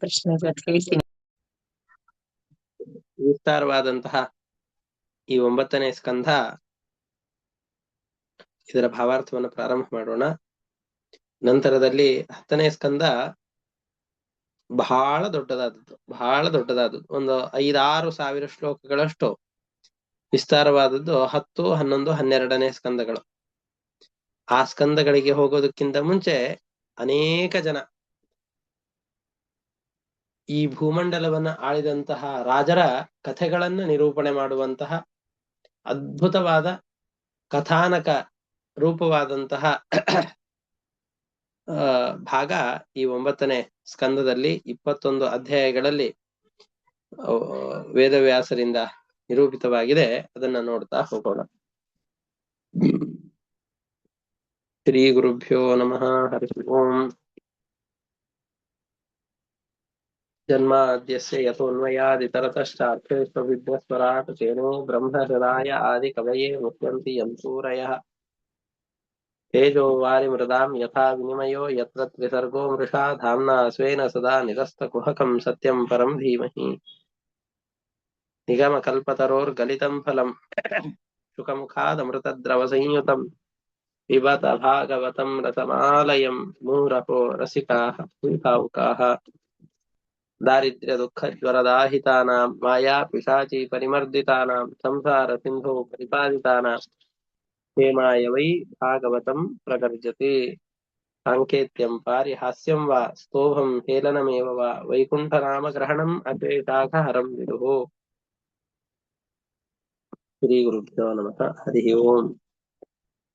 ಪ್ರಶ್ನೆ ಕೇಳ್ತೀನಿ. ವಿಸ್ತಾರವಾದಂತಹ ಈ ಒಂಬತ್ತನೇ ಸ್ಕಂಧ ಇದರ ಭಾವಾರ್ಥವನ್ನು ಪ್ರಾರಂಭ ಮಾಡೋಣ. ನಂತರದಲ್ಲಿ ಹತ್ತನೇ ಸ್ಕಂದ ಬಹಳ ದೊಡ್ಡದಾದದ್ದು ಬಹಳ ದೊಡ್ಡದಾದದ್ದು. ಒಂದು ಐದಾರು ಸಾವಿರ ಶ್ಲೋಕಗಳಷ್ಟು ವಿಸ್ತಾರವಾದದ್ದು ಹತ್ತು ಹನ್ನೊಂದು ಹನ್ನೆರಡನೇ ಸ್ಕಂದಗಳು ಆ ಸ್ಕಂದಗಳಿಗೆ ಹೋಗೋದಕ್ಕಿಂತ ಮುಂಚೆ ಅನೇಕ ಜನ ಈ ಭೂಮಂಡಲವನ್ನ ಆಳಿದಂತಹ ರಾಜರ ಕಥೆಗಳನ್ನ ನಿರೂಪಣೆ ಮಾಡುವಂತಹ ಅದ್ಭುತವಾದ ಕಥಾನಕ ರೂಪವಾದಂತಹ ಭಾಗ ಈ ಒಂಬತ್ತನೇ ಸ್ಕಂದದಲ್ಲಿ ಇಪ್ಪತ್ತೊಂದು ಅಧ್ಯಾಯಗಳಲ್ಲಿ ವೇದವ್ಯಾಸರಿಂದ ನಿರೂಪಿತವಾಗಿದೆ. ಅದನ್ನ ನೋಡ್ತಾ ಹೋಗೋಣ. ಶ್ರೀ ಗುರುಭ್ಯೋ ನಮಃ. ಹರಿ ಓಂ. जन्माद्यस्य यतोऽन्वयादितरतश्चार्थेष्वविद्यस्वराट् चेनो ब्रह्महृदाय आदिकवये मुह्यन्ति यं सूरयः तेजो वारिमृदां यथा विनिमयो यत्र त्रिसर्गो मृषा धाम्ना स्वेन सदा निरस्तकुहकं सत्यं परं धीमहि निगमकल्पतरोर्गलितं फलं शुकमुखादमृतद्रवसंयुतं पिबत भागवतं रतमालयं मूरपो रसिकाः पूतावुकाः ದಾರಿದ್ರ್ಯ ದುಃಖ, ಜ್ವರದಾಹಿತಾನಾಂ, ಮಾಯಾ, ಪಿಶಾಚಿ, ಪರಿಮರ್ದಿತಾನ, ಸಂಸಾರ, ಸಿಂಧು ಪರಿಪಾದಿತಾನ ಹೇಮಾಯ ವೈ ಭಾಗವತಂ ಪ್ರಗರ್ಜತಿ. ಸಾಂಕೇತ್ಯಂ ಪಾರಿಹಾಸ್ಯಂ ವಾ, ಸ್ತೋಭಂ ಹೇಲನಮೇವ ವಾ, ವೈಕುಂಠನಾಮಗ್ರಹಣಂ ಅದ್ವೈತಾಘಹರಂ ವಿದುಃ ಶ್ರೀ ಗುರುಭ್ಯೋ ನಮಃ. ಹರಿ ಓಂ.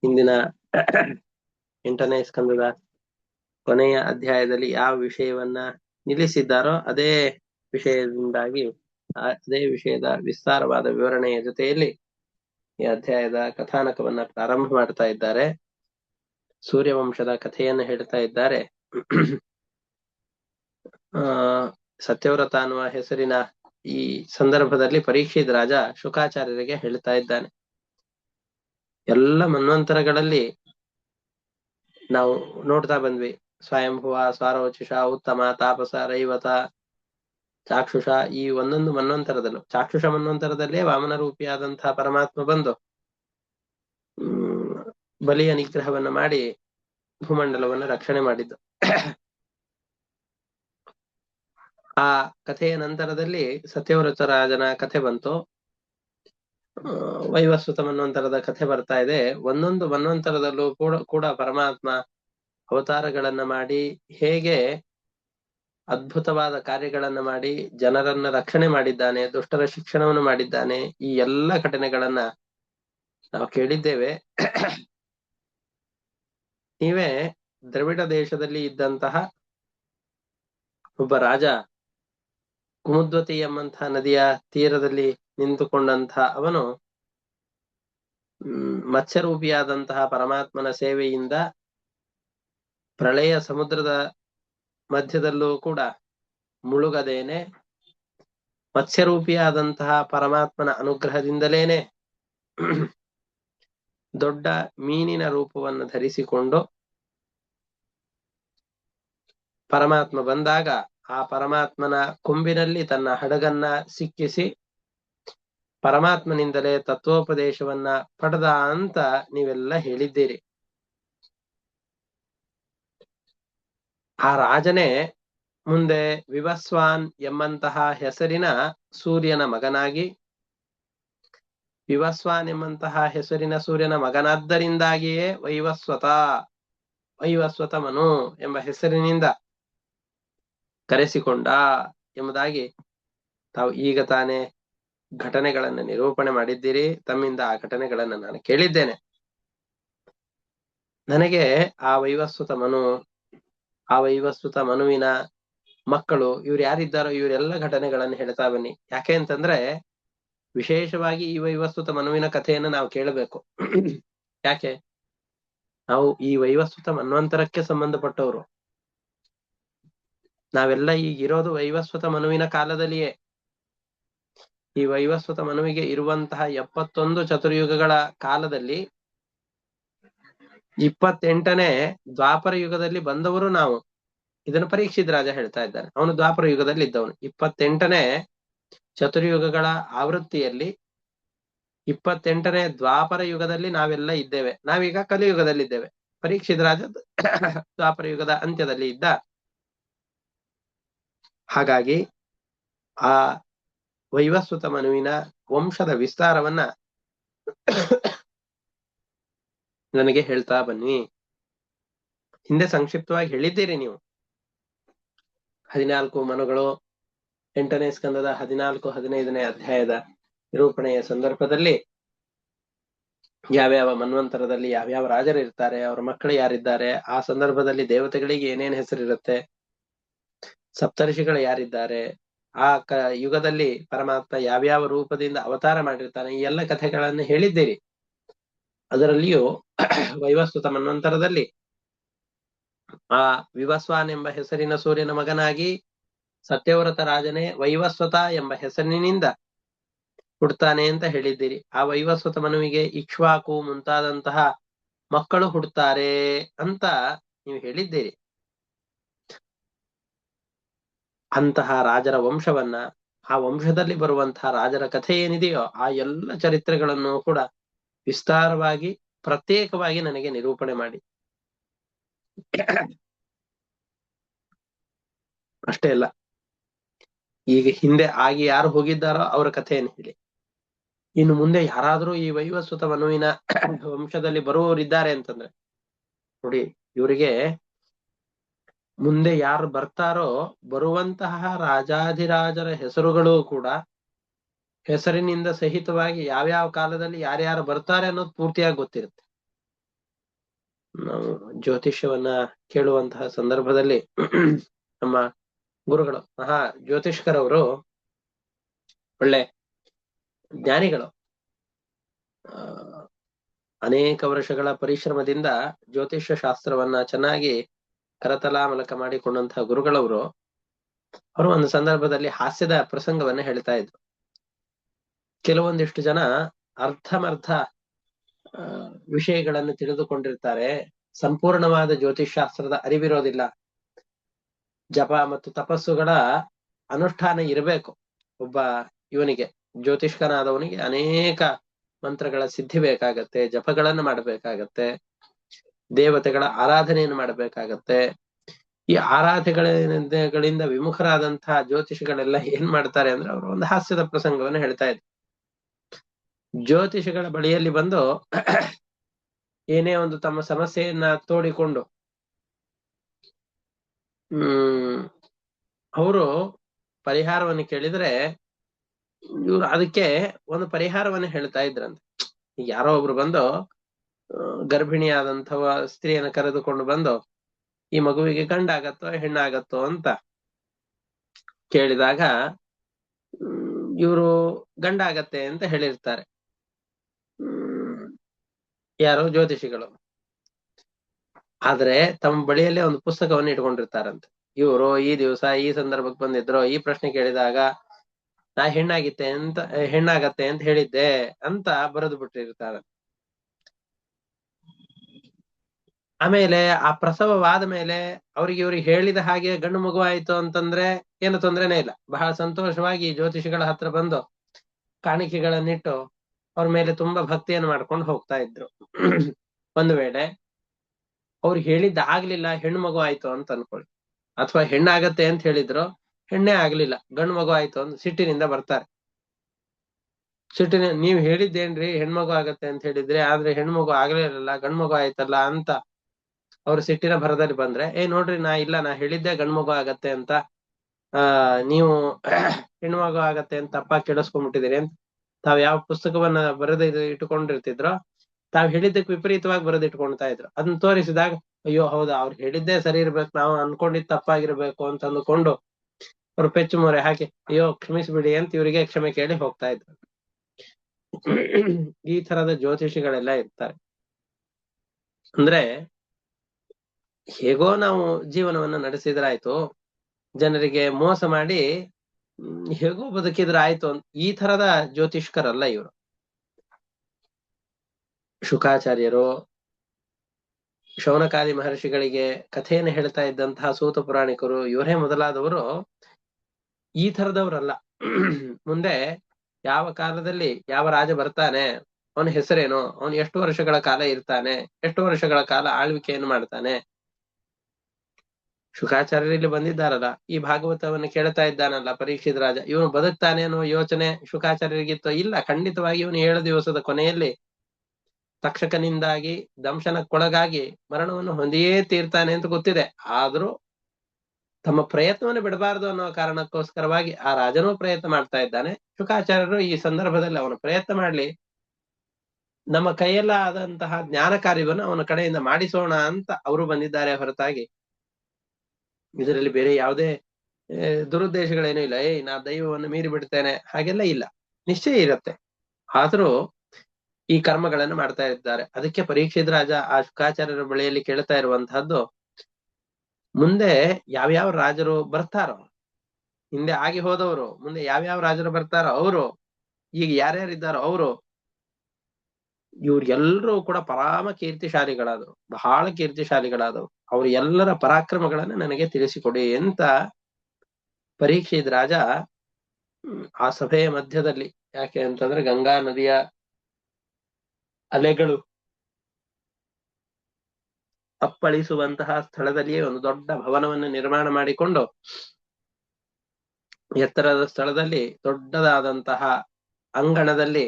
ಇಂದಿನ ಎಂಟನೇ ಸ್ಕಂದದ ಕೊನೆಯ ಅಧ್ಯಾಯದಲ್ಲಿ ಯಾವ ವಿಷಯವನ್ನ ನಿಲ್ಲಿಸಿದ್ದಾರೋ ಅದೇ ವಿಷಯದಿಂದಾಗಿ ಅದೇ ವಿಷಯದ ವಿಸ್ತಾರವಾದ ವಿವರಣೆಯ ಜೊತೆಯಲ್ಲಿ ಈ ಅಧ್ಯಾಯದ ಕಥಾನಕವನ್ನ ಪ್ರಾರಂಭ ಮಾಡ್ತಾ ಇದ್ದಾರೆ. ಸೂರ್ಯವಂಶದ ಕಥೆಯನ್ನು ಹೇಳ್ತಾ ಇದ್ದಾರೆ. ಆ, ಸತ್ಯವ್ರತ ಅನ್ನುವ ಹೆಸರಿನ ಈ ಸಂದರ್ಭದಲ್ಲಿ ಪರೀಕ್ಷಿತ್ ರಾಜ ಶುಕಾಚಾರ್ಯರಿಗೆ ಹೇಳ್ತಾ ಇದ್ದಾನೆ. ಎಲ್ಲ ಮನ್ವಂತರಗಳಲ್ಲಿ ನಾವು ನೋಡ್ತಾ ಬಂದ್ವಿ. ಸ್ವಯಂಭುವ, ಸ್ವಾರೋಚಿಷ, ಉತ್ತಮ, ತಾಪಸ, ರೈವತ, ಚಾಕ್ಷುಷ ಈ ಒಂದೊಂದು ಮನ್ವಂತರದಲ್ಲೂ. ಚಾಕ್ಷುಷ ಮನ್ವಂತರದಲ್ಲೇ ವಾಮನ ರೂಪಿಯಾದಂತಹ ಪರಮಾತ್ಮ ಬಂದು ಬಲಿಯ ನಿಗ್ರಹವನ್ನ ಮಾಡಿ ಭೂಮಂಡಲವನ್ನ ರಕ್ಷಣೆ ಮಾಡಿದ್ದು. ಆ ಕಥೆಯ ನಂತರದಲ್ಲಿ ಸತ್ಯವ್ರತ ರಾಜನ ಕಥೆ ಬಂತು. ವೈವಸ್ವತ ಮನ್ವಂತರದ ಕಥೆ ಬರ್ತಾ ಇದೆ. ಒಂದೊಂದು ಮನ್ವಂತರದಲ್ಲೂ ಕೂಡ ಕೂಡ ಪರಮಾತ್ಮ ಅವತಾರಗಳನ್ನ ಮಾಡಿ ಹೇಗೆ ಅದ್ಭುತವಾದ ಕಾರ್ಯಗಳನ್ನ ಮಾಡಿ ಜನರನ್ನ ರಕ್ಷಣೆ ಮಾಡಿದ್ದಾನೆ, ದುಷ್ಟರ ಶಿಕ್ಷಣವನ್ನು ಮಾಡಿದ್ದಾನೆ, ಈ ಎಲ್ಲ ಘಟನೆಗಳನ್ನ ನಾವು ಕೇಳಿದ್ದೇವೆ. ನೀವೇ ದ್ರವಿಡ ದೇಶದಲ್ಲಿ ಇದ್ದಂತಹ ಒಬ್ಬ ರಾಜ ಕುಮುದ್ವತಿ ಎಂಬಂತಹ ನದಿಯ ತೀರದಲ್ಲಿ ನಿಂತುಕೊಂಡಂತಹ ಅವನು ಮತ್ಸ್ಯರೂಪಿಯಾದಂತಹ ಪರಮಾತ್ಮನ ಸೇವೆಯಿಂದ ಪ್ರಳಯ ಸಮುದ್ರದ ಮಧ್ಯದಲ್ಲೂ ಕೂಡ ಮುಳುಗದೇನೆ, ಮತ್ಸ್ಯರೂಪಿಯಾದಂತಹ ಪರಮಾತ್ಮನ ಅನುಗ್ರಹದಿಂದಲೇನೆ ದೊಡ್ಡ ಮೀನಿನ ರೂಪವನ್ನು ಧರಿಸಿಕೊಂಡು ಪರಮಾತ್ಮ ಬಂದಾಗ ಆ ಪರಮಾತ್ಮನ ಕೊಂಬಿನಲ್ಲಿ ತನ್ನ ಹಡಗನ್ನ ಸಿಕ್ಕಿಸಿ ಪರಮಾತ್ಮನಿಂದಲೇ ತತ್ವೋಪದೇಶವನ್ನ ಪಡೆದ ಅಂತ ನೀವೆಲ್ಲ ಹೇಳಿದ್ದೀರಿ. ಆ ರಾಜನೇ ಮುಂದೆ ವಿವಸ್ವಾನ್ ಎಂಬಂತಹ ಹೆಸರಿನ ಸೂರ್ಯನ ಮಗನಾಗಿ, ವಿವಸ್ವಾನ್ ಎಂಬಂತಹ ಹೆಸರಿನ ಸೂರ್ಯನ ಮಗನಾದ್ದರಿಂದಾಗಿಯೇ ವೈವಸ್ವತ ವೈವಸ್ವತ ಮನು ಎಂಬ ಹೆಸರಿನಿಂದ ಕರೆಸಿಕೊಂಡ ಎಂಬುದಾಗಿ ತಾವು ಈಗ ತಾನೇ ಘಟನೆಗಳನ್ನು ನಿರೂಪಣೆ ಮಾಡಿದ್ದೀರಿ. ತಮ್ಮಿಂದ ಆ ಘಟನೆಗಳನ್ನು ನಾನು ಕೇಳಿದ್ದೇನೆ. ನನಗೆ ಆ ವೈವಸ್ವತ ಮನು ಆ ವೈವಸ್ವತ ಮನುವಿನ ಮಕ್ಕಳು, ಇವ್ರು ಯಾರಿದ್ದಾರೋ ಇವರೆಲ್ಲ ಘಟನೆಗಳನ್ನು ಹೇಳ್ತಾ ಬನ್ನಿ. ಯಾಕೆ ಅಂತಂದ್ರೆ, ವಿಶೇಷವಾಗಿ ಈ ವೈವಸ್ತುತ ಮನುವಿನ ಕಥೆಯನ್ನು ನಾವು ಕೇಳಬೇಕು. ಯಾಕೆ? ನಾವು ಈ ವೈವಸ್ತುತ ಮನ್ವಂತರಕ್ಕೆ ಸಂಬಂಧಪಟ್ಟವರು. ನಾವೆಲ್ಲ ಈಗಿರೋದು ವೈವಸ್ವತ ಮನುವಿನ ಕಾಲದಲ್ಲಿಯೇ. ಈ ವೈವಸ್ವತ ಮನುವಿಗೆ ಇರುವಂತಹ ಎಪ್ಪತ್ತೊಂದು ಚತುರ್ಯುಗಗಳ ಕಾಲದಲ್ಲಿ ಇಪ್ಪತ್ತೆಂಟನೇ ದ್ವಾಪರ ಯುಗದಲ್ಲಿ ಬಂದವರು ನಾವು. ಇದನ್ನು ಪರೀಕ್ಷಿತ್ ರಾಜ ಹೇಳ್ತಾ ಇದ್ದಾನೆ. ಅವನು ದ್ವಾಪರ ಯುಗದಲ್ಲಿ ಇದ್ದವನು. ಇಪ್ಪತ್ತೆಂಟನೇ ಚತುರ್ಯುಗಗಳ ಆವೃತ್ತಿಯಲ್ಲಿ ಇಪ್ಪತ್ತೆಂಟನೇ ದ್ವಾಪರ ಯುಗದಲ್ಲಿ ನಾವೆಲ್ಲ ಇದ್ದೇವೆ. ನಾವೀಗ ಕಲಿಯುಗದಲ್ಲಿ ಇದ್ದೇವೆ. ರಾಜ ದ್ವಾಪರ ಯುಗದ ಅಂತ್ಯದಲ್ಲಿ ಇದ್ದ. ಹಾಗಾಗಿ ಆ ವೈವಸ್ವತ ಮನುವಿನ ವಂಶದ ವಿಸ್ತಾರವನ್ನ ನನಗೆ ಹೇಳ್ತಾ ಬನ್ನಿ. ಹಿಂದೆ ಸಂಕ್ಷಿಪ್ತವಾಗಿ ಹೇಳಿದ್ದೀರಿ ನೀವು. ಹದಿನಾಲ್ಕು ಮನುಗಳು, ಎಂಟನೇ ಸ್ಕಂದದ ಹದಿನಾಲ್ಕು, ಹದಿನೈದನೇ ಅಧ್ಯಾಯದ ನಿರೂಪಣೆಯ ಸಂದರ್ಭದಲ್ಲಿ ಯಾವ್ಯಾವ ಮನ್ವಂತರದಲ್ಲಿ ಯಾವ್ಯಾವ ರಾಜರು ಇರ್ತಾರೆ, ಅವ್ರ ಮಕ್ಕಳು ಯಾರಿದ್ದಾರೆ, ಆ ಸಂದರ್ಭದಲ್ಲಿ ದೇವತೆಗಳಿಗೆ ಏನೇನ್ ಹೆಸರಿರುತ್ತೆ, ಸಪ್ತರ್ಷಿಗಳು ಯಾರಿದ್ದಾರೆ, ಆ ಕ ಯುಗದಲ್ಲಿ ಪರಮಾತ್ಮ ಯಾವ್ಯಾವ ರೂಪದಿಂದ ಅವತಾರ ಮಾಡಿರ್ತಾನೆ, ಈ ಎಲ್ಲ ಕಥೆಗಳನ್ನು ಹೇಳಿದ್ದೀರಿ. ಅದರಲ್ಲಿಯೂ ವೈವಸ್ವತ ಮನ್ವಂತರದಲ್ಲಿ ಆ ವಿವಸ್ವಾನ್ ಎಂಬ ಹೆಸರಿನ ಸೂರ್ಯನ ಮಗನಾಗಿ ಸತ್ಯವ್ರತ ರಾಜನೇ ವೈವಸ್ವತ ಎಂಬ ಹೆಸರಿನಿಂದ ಹುಡ್ತಾನೆ ಅಂತ ಹೇಳಿದ್ದೀರಿ. ಆ ವೈವಸ್ವತ ಮನುವಿಗೆ ಇಕ್ಷ್ವಾಕು ಮುಂತಾದಂತಹ ಮಕ್ಕಳು ಹುಡ್ತಾರೆ ಅಂತ ನೀವು ಹೇಳಿದ್ದೀರಿ. ಅಂತಹ ರಾಜರ ವಂಶವನ್ನ, ಆ ವಂಶದಲ್ಲಿ ಬರುವಂತಹ ರಾಜರ ಕಥೆ ಏನಿದೆಯೋ ಆ ಎಲ್ಲ ಚರಿತ್ರೆಗಳನ್ನು ಕೂಡ ವಿಸ್ತಾರವಾಗಿ ಪ್ರತ್ಯೇಕವಾಗಿ ನನಗೆ ನಿರೂಪಣೆ ಮಾಡಿ. ಅಷ್ಟೇ ಅಲ್ಲ, ಈಗ ಹಿಂದೆ ಆಗಿ ಯಾರು ಹೋಗಿದ್ದಾರೋ ಅವರ ಕಥೆಯನ್ನು ಹೇಳಿ. ಇನ್ನು ಮುಂದೆ ಯಾರಾದ್ರೂ ಈ ವೈವಸ್ವತ ಮನುವಿನ ವಂಶದಲ್ಲಿ ಬರುವವರಿದ್ದಾರೆ ಅಂತಂದ್ರೆ, ನೋಡಿ, ಇವರಿಗೆ ಮುಂದೆ ಯಾರು ಬರ್ತಾರೋ ಬರುವಂತಹ ರಾಜಾಧಿರಾಜರ ಹೆಸರುಗಳು ಕೂಡ ಹೆಸರಿನಿಂದ ಸಹಿತವಾಗಿ ಯಾವ್ಯಾವ ಕಾಲದಲ್ಲಿ ಯಾರ್ಯಾರು ಬರ್ತಾರೆ ಅನ್ನೋದು ಪೂರ್ತಿಯಾಗಿ ಗೊತ್ತಿರುತ್ತೆ. ನಾವು ಜ್ಯೋತಿಷ್ಯವನ್ನ ಕೇಳುವಂತಹ ಸಂದರ್ಭದಲ್ಲಿ ನಮ್ಮ ಗುರುಗಳು, ಮಹಾ ಜ್ಯೋತಿಷ್ಕರವರು ಒಳ್ಳೆ ಜ್ಞಾನಿಗಳು. ಅನೇಕ ವರ್ಷಗಳ ಪರಿಶ್ರಮದಿಂದ ಜ್ಯೋತಿಷ್ಯ ಶಾಸ್ತ್ರವನ್ನ ಚೆನ್ನಾಗಿ ಕರತಲಾಮಲಕ ಮಾಡಿಕೊಂಡಂತಹ ಗುರುಗಳವರು, ಅವರು ಒಂದು ಸಂದರ್ಭದಲ್ಲಿ ಹಾಸ್ಯದ ಪ್ರಸಂಗವನ್ನ ಹೇಳ್ತಾ ಇದ್ರು. ಕೆಲವೊಂದಿಷ್ಟು ಜನ ಅರ್ಥಮರ್ಥ ವಿಷಯಗಳನ್ನು ತಿಳಿದುಕೊಂಡಿರ್ತಾರೆ. ಸಂಪೂರ್ಣವಾದ ಜ್ಯೋತಿಷ್ ಶಾಸ್ತ್ರದ ಅರಿವಿರೋದಿಲ್ಲ. ಜಪ ಮತ್ತು ತಪಸ್ಸುಗಳ ಅನುಷ್ಠಾನ ಇರಬೇಕು. ಒಬ್ಬ ಇವನಿಗೆ, ಜ್ಯೋತಿಷ್ಕನಾದವನಿಗೆ ಅನೇಕ ಮಂತ್ರಗಳ ಸಿದ್ಧಿ ಬೇಕಾಗತ್ತೆ, ಜಪಗಳನ್ನು ಮಾಡಬೇಕಾಗತ್ತೆ, ದೇವತೆಗಳ ಆರಾಧನೆಯನ್ನು ಮಾಡಬೇಕಾಗತ್ತೆ. ಈ ಆರಾಧನೆಗಳಿಂದ ವಿಮುಖರಾದಂತಹ ಜ್ಯೋತಿಷಿಗಳೆಲ್ಲ ಏನ್ ಮಾಡ್ತಾರೆ ಅಂದ್ರೆ ಅವರು ಒಂದು ಹಾಸ್ಯದ ಪ್ರಸಂಗವನ್ನು ಹೇಳ್ತಾ ಇದ್ರು. ಜ್ಯೋತಿಷಿಗಳ ಬಳಿಯಲ್ಲಿ ಬಂದು ಏನೇ ಒಂದು ತಮ್ಮ ಸಮಸ್ಯೆಯನ್ನ ತೋಡಿಕೊಂಡು, ಹ್ಮ್, ಅವರು ಪರಿಹಾರವನ್ನು ಕೇಳಿದ್ರೆ ಇವ್ರು ಅದಕ್ಕೆ ಒಂದು ಪರಿಹಾರವನ್ನು ಹೇಳ್ತಾ ಇದ್ರಂತೆ. ಯಾರೋ ಒಬ್ರು ಬಂದು ಗರ್ಭಿಣಿಯಾದಂಥವ ಸ್ತ್ರೀಯನ್ನ ಕರೆದುಕೊಂಡು ಬಂದು, ಈ ಮಗುವಿಗೆ ಗಂಡಾಗತ್ತೋ ಹೆಣ್ಣಾಗತ್ತೋ ಅಂತ ಕೇಳಿದಾಗ ಇವರು ಗಂಡಾಗತ್ತೆ ಅಂತ ಹೇಳಿರ್ತಾರೆ. ಯಾರೋ ಜ್ಯೋತಿಷಿಗಳು. ಆದ್ರೆ ತಮ್ಮ ಬಳಿಯಲ್ಲೇ ಒಂದು ಪುಸ್ತಕವನ್ನು ಇಟ್ಕೊಂಡಿರ್ತಾರಂತೆ. ಇವರು ಈ ದಿವಸ ಈ ಸಂದರ್ಭಕ್ಕೆ ಬಂದಿದ್ರು, ಈ ಪ್ರಶ್ನೆ ಕೇಳಿದಾಗ ನಾ ಹೆಣ್ಣಾಗಿತ್ತೆ ಅಂತ, ಹೆಣ್ಣಾಗತ್ತೆ ಅಂತ ಹೇಳಿದ್ದೆ ಅಂತ ಬರೆದು ಬಿಟ್ಟಿರ್ತಾರೆ ಆಮೇಲೆ ಆ ಪ್ರಸವವಾದ ಮೇಲೆ ಅವ್ರಿಗೆ ಇವ್ರಿಗೆ ಹೇಳಿದ ಹಾಗೆ ಗಂಡು ಮಗು ಅಂತಂದ್ರೆ ಏನು ತೊಂದ್ರೆನೇ ಇಲ್ಲ. ಬಹಳ ಸಂತೋಷವಾಗಿ ಜ್ಯೋತಿಷಿಗಳ ಹತ್ರ ಬಂದು ಕಾಣಿಕೆಗಳನ್ನಿಟ್ಟು ಅವ್ರ ಮೇಲೆ ತುಂಬಾ ಭಕ್ತಿಯನ್ನು ಮಾಡ್ಕೊಂಡು ಹೋಗ್ತಾ ಇದ್ರು. ಒಂದು ವೇಳೆ ಅವ್ರು ಹೇಳಿದ್ದ ಆಗ್ಲಿಲ್ಲ, ಹೆಣ್ಣು ಮಗು ಆಯ್ತು ಅಂತ ಅನ್ಕೊಳ್ಳಿ. ಅಥವಾ ಹೆಣ್ಣಾಗತ್ತೆ ಅಂತ ಹೇಳಿದ್ರು, ಹೆಣ್ಣೆ ಆಗ್ಲಿಲ್ಲ, ಗಂಡು ಮಗು ಆಯ್ತು ಅಂತ ಸಿಟ್ಟಿನಿಂದ ಬರ್ತಾರೆ. ಸಿಟ್ಟಿನ, ನೀವ್ ಹೇಳಿದ್ದೇನ್ರಿ ಹೆಣ್ಮಗು ಆಗತ್ತೆ ಅಂತ ಹೇಳಿದ್ರೆ, ಆದ್ರೆ ಹೆಣ್ಮಗು ಆಗ್ಲಿಲ್ಲ ಇರಲ್ಲ, ಗಂಡ್ ಮಗು ಆಯ್ತಲ್ಲ ಅಂತ ಅವ್ರು ಸಿಟ್ಟಿನ ಭರದಲ್ಲಿ ಬಂದ್ರೆ, ಏ ನೋಡ್ರಿ ನಾ ಇಲ್ಲ, ನಾ ಹೇಳಿದ್ದೆ ಗಂಡ್ ಮಗು ಆಗತ್ತೆ ಅಂತ, ಆ, ನೀವು ಹೆಣ್ಮಗು ಆಗತ್ತೆ ಅಂತ ತಪ್ಪ ಕೇಳಿಸ್ಕೊಂಡ್ಬಿಟ್ಟಿದ್ದೀರಿ ಅಂತ ತಾವ್ ಯಾವ ಪುಸ್ತಕವನ್ನ ಬರೆದ ಇಟ್ಕೊಂಡಿರ್ತಿದ್ರೋ ತಾವ್ ಹೇಳಿದ್ದಕ್ಕೆ ವಿಪರೀತವಾಗಿ ಬರೆದು ಇಟ್ಕೊಳ್ತಾ ಇದ್ರು. ಅದನ್ನ ತೋರಿಸಿದಾಗ, ಅಯ್ಯೋ ಹೌದಾ, ಅವ್ರು ಹೇಳಿದ್ದೇ ಸರಿ ಇರ್ಬೇಕು, ನಾವು ಅನ್ಕೊಂಡಿದ್ ತಪ್ಪಾಗಿರ್ಬೇಕು ಅಂತ ಅಂದುಕೊಂಡು ಅವ್ರು ಪೆಚ್ಚು ಮೊರೆ ಹಾಕಿ, ಅಯ್ಯೋ ಕ್ಷಮಿಸ್ಬಿಡಿ ಅಂತ ಇವರಿಗೆ ಕ್ಷಮೆ ಕೇಳಿ ಹೋಗ್ತಾ ಇದ್ರು. ಈ ತರದ ಜ್ಯೋತಿಷಿಗಳೆಲ್ಲ ಇರ್ತಾರೆ. ಅಂದ್ರೆ, ಹೇಗೋ ನಾವು ಜೀವನವನ್ನ ನಡೆಸಿದ್ರಾಯ್ತು, ಜನರಿಗೆ ಮೋಸ ಮಾಡಿ ಹೇಗೋ ಬದುಕಿದ್ರೆ ಆಯ್ತು ಅಂತ. ಈ ತರದ ಜ್ಯೋತಿಷ್ಕರಲ್ಲ ಇವರು. ಶುಕಾಚಾರ್ಯರು, ಶೌನಕಾದಿ ಮಹರ್ಷಿಗಳಿಗೆ ಕಥೆಯನ್ನು ಹೇಳ್ತಾ ಇದ್ದಂತಹ ಸೂತ ಪುರಾಣಿಕರು, ಇವರೇ ಮೊದಲಾದವರು, ಈ ತರದವರಲ್ಲ ಮುಂದೆ ಯಾವ ಕಾಲದಲ್ಲಿ ಯಾವ ರಾಜ ಬರ್ತಾನೆ, ಅವನ ಹೆಸರೇನು, ಅವನು ಎಷ್ಟು ವರ್ಷಗಳ ಕಾಲ ಇರ್ತಾನೆ, ಎಷ್ಟು ವರ್ಷಗಳ ಕಾಲ ಆಳ್ವಿಕೆಯನ್ನು ಮಾಡ್ತಾನೆ ಶುಕಾಚಾರ್ಯರಲ್ಲಿ ಬಂದಿದ್ದಾರಲ್ಲ, ಈ ಭಾಗವತವನ್ನು ಕೇಳ್ತಾ ಇದ್ದಾನಲ್ಲ ಪರೀಕ್ಷಿತ ರಾಜ. ಇವನು ಬದುಕ್ತಾನೆ ಅನ್ನೋ ಯೋಚನೆ ಶುಕಾಚಾರ್ಯರಿಗಿತ್ತು ಇಲ್ಲ, ಖಂಡಿತವಾಗಿ ಇವನು ಏಳು ದಿವಸದ ಕೊನೆಯಲ್ಲಿ ತಕ್ಷಕನಿಂದಾಗಿ ದಂಶನಕ್ಕೊಳಗಾಗಿ ಮರಣವನ್ನು ಹೊಂದಿಯೇ ತೀರ್ತಾನೆ ಅಂತ ಗೊತ್ತಿದೆ. ಆದ್ರೂ ತಮ್ಮ ಪ್ರಯತ್ನವನ್ನು ಬಿಡಬಾರದು ಅನ್ನೋ ಕಾರಣಕ್ಕೋಸ್ಕರವಾಗಿ ಆ ರಾಜನೂ ಪ್ರಯತ್ನ ಮಾಡ್ತಾ ಇದ್ದಾನೆ. ಶುಕಾಚಾರ್ಯರು ಈ ಸಂದರ್ಭದಲ್ಲಿ ಅವನು ಪ್ರಯತ್ನ ಮಾಡ್ಲಿ, ನಮ್ಮ ಕೈಯಲ್ಲ ಆದಂತಹ ಜ್ಞಾನ ಕಾರ್ಯವನ್ನು ಅವನ ಕಡೆಯಿಂದ ಮಾಡಿಸೋಣ ಅಂತ ಅವರು ಬಂದಿದ್ದಾರೆ ಹೊರತಾಗಿ. ಇದರಲ್ಲಿ ಬೇರೆ ಯಾವುದೇ ದುರುದ್ದೇಶಗಳೇನೂ ಇಲ್ಲ. ಏಯ್, ನಾ ದೈವವನ್ನು ಮೀರಿ ಬಿಡ್ತೇನೆ. ಹಾಗೆಲ್ಲ ಇಲ್ಲ. ನಿಶ್ಚಯ ಇರುತ್ತೆ. ಆದ್ರೂ ಈ ಕರ್ಮಗಳನ್ನು ಮಾಡ್ತಾ ಇದ್ದಾರೆ. ಅದಕ್ಕೆ ಪರೀಕ್ಷಿತ ರಾಜ ಆ ಶುಕಾಚಾರ್ಯರ ಬಳಿಯಲ್ಲಿ ಕೇಳ್ತಾ ಇರುವಂತಹದ್ದು, ಮುಂದೆ ಯಾವ್ಯಾವ ರಾಜರು ಬರ್ತಾರೋ, ಹಿಂದೆ ಆಗಿ ಹೋದವರು, ಮುಂದೆ ಯಾವ್ಯಾವ ರಾಜರು ಬರ್ತಾರೋ, ಅವರು, ಈಗ ಯಾರ್ಯಾರಿದ್ದಾರೋ, ಅವರು ಇವ್ರೆಲ್ಲರೂ ಕೂಡ ಪರಾಮ ಕೀರ್ತಿಶಾಲಿಗಳಾದವು ಬಹಳ ಕೀರ್ತಿಶಾಲಿಗಳಾದವು ಅವ್ರ ಎಲ್ಲರ ಪರಾಕ್ರಮಗಳನ್ನ ನನಗೆ ತಿಳಿಸಿಕೊಡಿ ಅಂತ ಪರೀಕ್ಷಿತ್ ರಾಜ ಆ ಸಭೆಯ ಮಧ್ಯದಲ್ಲಿ. ಯಾಕೆ ಅಂತಂದ್ರೆ ಗಂಗಾ ನದಿಯ ಅಲೆಗಳು ಅಪ್ಪಳಿಸುವಂತಹ ಸ್ಥಳದಲ್ಲಿಯೇ ಒಂದು ದೊಡ್ಡ ಭವನವನ್ನು ನಿರ್ಮಾಣ ಮಾಡಿಕೊಂಡು ಎತ್ತರದ ಸ್ಥಳದಲ್ಲಿ ದೊಡ್ಡದಾದಂತಹ ಅಂಗಣದಲ್ಲಿ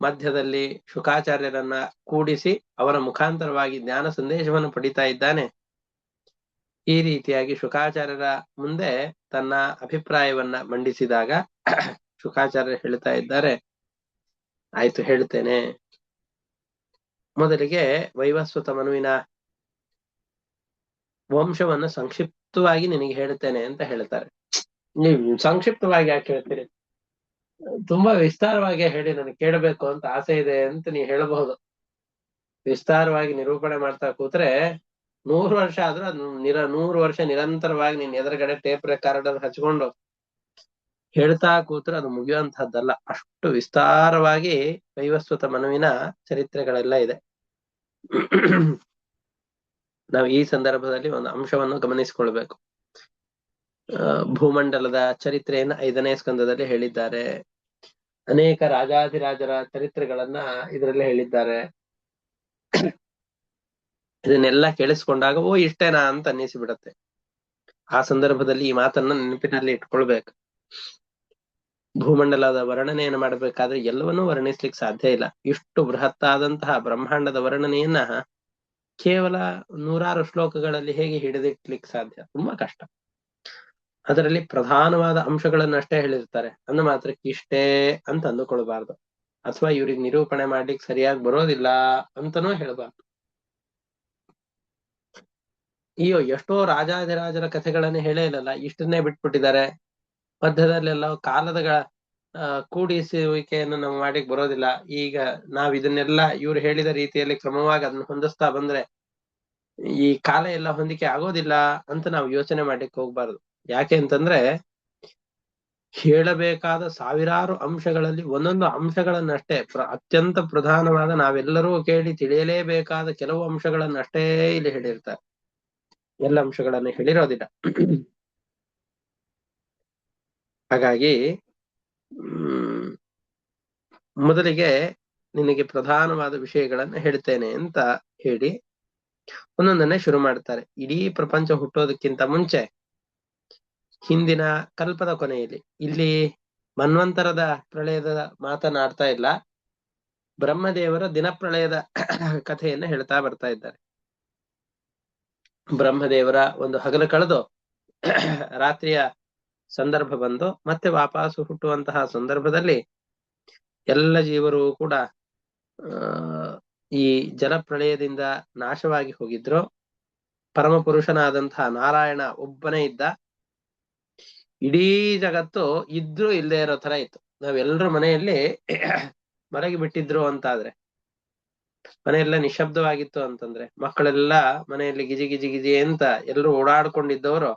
ಮಧ್ಯದಲ್ಲಿ ಶುಕಾಚಾರ್ಯರನ್ನ ಕೂಡಿಸಿ ಅವರ ಮುಖಾಂತರವಾಗಿ ಜ್ಞಾನ ಸಂದೇಶವನ್ನು ಪಡಿತಾ ಇದ್ದಾನೆ. ಈ ರೀತಿಯಾಗಿ ಶುಕಾಚಾರ್ಯರ ಮುಂದೆ ತನ್ನ ಅಭಿಪ್ರಾಯವನ್ನ ಮಂಡಿಸಿದಾಗ ಶುಕಾಚಾರ್ಯ ಹೇಳ್ತಾ ಇದ್ದಾರೆ. ಆಯ್ತು ಹೇಳ್ತೇನೆ. ಮೊದಲಿಗೆ ವೈವಸ್ವತ ಮನುವಿನ ವಂಶವನ್ನು ಸಂಕ್ಷಿಪ್ತವಾಗಿ ನಿನಗೆ ಹೇಳ್ತೇನೆ ಅಂತ ಹೇಳ್ತಾರೆ. ನೀವು ಸಂಕ್ಷಿಪ್ತವಾಗಿ ಯಾಕೆ ಹೇಳ್ತೀರಿ? ತುಂಬಾ ವಿಸ್ತಾರವಾಗಿ ಹೇಳಿ, ನನಗೆ ಕೇಳಬೇಕು ಅಂತ ಆಸೆ ಇದೆ ಅಂತ ನೀವು ಹೇಳಬಹುದು. ವಿಸ್ತಾರವಾಗಿ ನಿರೂಪಣೆ ಮಾಡ್ತಾ ಕೂತ್ರೆ ನೂರು ವರ್ಷ ಆದ್ರೂ ಅದು ನಿರ, ನೂರು ವರ್ಷ ನಿರಂತರವಾಗಿ ನಿನ್ ಎದುರುಗಡೆ ಟೇಪ್ ರೆಕಾರ್ಡರ್ ಹಚ್ಕೊಂಡು ಹೇಳ್ತಾ ಕೂತ್ರೆ ಅದು ಮುಗಿಯುವಂತಹದ್ದಲ್ಲ. ಅಷ್ಟು ವಿಸ್ತಾರವಾಗಿ ವೈವಸ್ವತ ಮನುವಿನ ಚರಿತ್ರೆಗಳೆಲ್ಲ ಇದೆ. ನಾವು ಈ ಸಂದರ್ಭದಲ್ಲಿ ಒಂದು ಅಂಶವನ್ನು ಗಮನಿಸಿಕೊಳ್ಬೇಕು. ಭೂಮಂಡಲದ ಚರಿತ್ರೆಯನ್ನು ಐದನೇ ಸ್ಕಂದದಲ್ಲಿ ಹೇಳಿದ್ದಾರೆ. ಅನೇಕ ರಾಜಾದಿರಾಜರ ಚರಿತ್ರೆಗಳನ್ನ ಇದರಲ್ಲಿ ಹೇಳಿದ್ದಾರೆ. ಇದನ್ನೆಲ್ಲ ಕೇಳಿಸ್ಕೊಂಡಾಗ, ಓ, ಇಷ್ಟೇನಾ ಅಂತ ಅನ್ನಿಸಿಬಿಡತ್ತೆ. ಆ ಸಂದರ್ಭದಲ್ಲಿ ಈ ಮಾತನ್ನ ನೆನಪಿನಲ್ಲಿ ಇಟ್ಕೊಳ್ಬೇಕು. ಭೂಮಂಡಲದ ವರ್ಣನೆಯನ್ನು ಮಾಡಬೇಕಾದ್ರೆ ಎಲ್ಲವನ್ನೂ ವರ್ಣಿಸ್ಲಿಕ್ಕೆ ಸಾಧ್ಯ ಇಲ್ಲ. ಇಷ್ಟು ಬೃಹತ್ತಾದಂತಹ ಬ್ರಹ್ಮಾಂಡದ ವರ್ಣನೆಯನ್ನ ಕೇವಲ ನೂರಾರು ಶ್ಲೋಕಗಳಲ್ಲಿ ಹೇಗೆ ಹಿಡಿದಿಟ್ಲಿಕ್ಕೆ ಸಾಧ್ಯ? ತುಂಬಾ ಕಷ್ಟ. ಅದರಲ್ಲಿ ಪ್ರಧಾನವಾದ ಅಂಶಗಳನ್ನ ಅಷ್ಟೇ ಹೇಳಿರ್ತಾರೆ. ಅಂದ ಮಾತ್ರಕ್ಕೆ ಇಷ್ಟೇ ಅಂತ ಅಂದುಕೊಳ್ಬಾರ್ದು. ಅಥವಾ ಇವ್ರಿಗೆ ನಿರೂಪಣೆ ಮಾಡ್ಲಿಕ್ಕೆ ಸರಿಯಾಗಿ ಬರೋದಿಲ್ಲ ಅಂತನೂ ಹೇಳ್ಬಾರ್ದು. ಅಯ್ಯೋ ಎಷ್ಟೋ ರಾಜಾದಿರಾಜರ ಕಥೆಗಳನ್ನ ಹೇಳೇ ಇಲ್ಲಲ್ಲ. ಇಷ್ಟನ್ನೇ ಬಿಟ್ಬಿಟ್ಟಿದ್ದಾರೆ. ಮಧ್ಯದಲ್ಲೆಲ್ಲ ಕಾಲದ ಆ, ಕೂಡಿಸುವಿಕೆಯನ್ನು ನಾವು ಮಾಡಿಕ್ ಬರೋದಿಲ್ಲ. ಈಗ ನಾವ್ ಇದನ್ನೆಲ್ಲ ಇವ್ರು ಹೇಳಿದ ರೀತಿಯಲ್ಲಿ ಕ್ರಮವಾಗಿ ಅದನ್ನ ಹೊಂದಿಸ್ತಾ ಬಂದ್ರೆ ಈ ಕಾಲ ಎಲ್ಲ ಹೊಂದಿಕೆ ಆಗೋದಿಲ್ಲ ಅಂತ ನಾವು ಯೋಚನೆ ಮಾಡ್ಲಿಕ್ಕೆ ಹೋಗ್ಬಾರ್ದು. ಯಾಕೆ ಅಂತಂದ್ರೆ ಹೇಳಬೇಕಾದ ಸಾವಿರಾರು ಅಂಶಗಳಲ್ಲಿ ಒಂದೊಂದು ಅಂಶಗಳನ್ನಷ್ಟೇ ಪ್ರ, ಅತ್ಯಂತ ಪ್ರಧಾನವಾದ ನಾವೆಲ್ಲರೂ ಕೇಳಿ ತಿಳಿಯಲೇಬೇಕಾದ ಕೆಲವು ಅಂಶಗಳನ್ನಷ್ಟೇ ಇಲ್ಲಿ ಹೇಳಿರ್ತಾರೆ. ಎಲ್ಲ ಅಂಶಗಳನ್ನು ಹೇಳಿರೋದಿಲ್ಲ. ಹಾಗಾಗಿ, ಹ್ಮ್, ಮೊದಲಿಗೆ ನಿನಗೆ ಪ್ರಧಾನವಾದ ವಿಷಯಗಳನ್ನ ಹೇಳ್ತೇನೆ ಅಂತ ಹೇಳಿ ಒಂದೊಂದನ್ನೇ ಶುರು ಮಾಡ್ತಾರೆ. ಇಡೀ ಪ್ರಪಂಚ ಹುಟ್ಟೋದಕ್ಕಿಂತ ಮುಂಚೆ ಹಿಂದಿನ ಕಲ್ಪದ ಕೊನೆಯಲ್ಲಿ. ಇಲ್ಲಿ ಮನ್ವಂತರದ ಪ್ರಳಯದ ಮಾತನಾಡ್ತಾ ಇಲ್ಲ. ಬ್ರಹ್ಮದೇವರ ದಿನಪ್ರಳಯದ ಕಥೆಯನ್ನ ಹೇಳ್ತಾ ಬರ್ತಾ ಇದ್ದಾರೆ. ಬ್ರಹ್ಮದೇವರ ಒಂದು ಹಗಲು ಕಳೆದು ರಾತ್ರಿಯ ಸಂದರ್ಭ ಬಂದು ಮತ್ತೆ ವಾಪಾಸು ಹುಟ್ಟುವಂತಹ ಸಂದರ್ಭದಲ್ಲಿ ಎಲ್ಲ ಜೀವರು ಕೂಡ ಈ ಜಲಪ್ರಳಯದಿಂದ ನಾಶವಾಗಿ ಹೋಗಿದ್ರು. ಪರಮ ಪುರುಷನಾದಂತಹ ನಾರಾಯಣ ಒಬ್ಬನೇ ಇದ್ದ. ಇಡೀ ಜಗತ್ತು ಇದ್ರೂ ಇಲ್ಲದೆ ಇರೋ ತರ ಇತ್ತು. ನಾವೆಲ್ಲರ ಮನೆಯಲ್ಲಿ ಮಲಗಿ ಬಿಟ್ಟಿದ್ರು ಅಂತಾದ್ರೆ, ಮನೆಯೆಲ್ಲ ನಿಶಬ್ದವಾಗಿತ್ತು ಅಂತಂದ್ರೆ, ಮಕ್ಕಳೆಲ್ಲ ಮನೆಯಲ್ಲಿ ಗಿಜಿ ಗಿಜಿ ಗಿಜಿ ಅಂತ ಎಲ್ಲರೂ ಓಡಾಡ್ಕೊಂಡಿದ್ದವರು,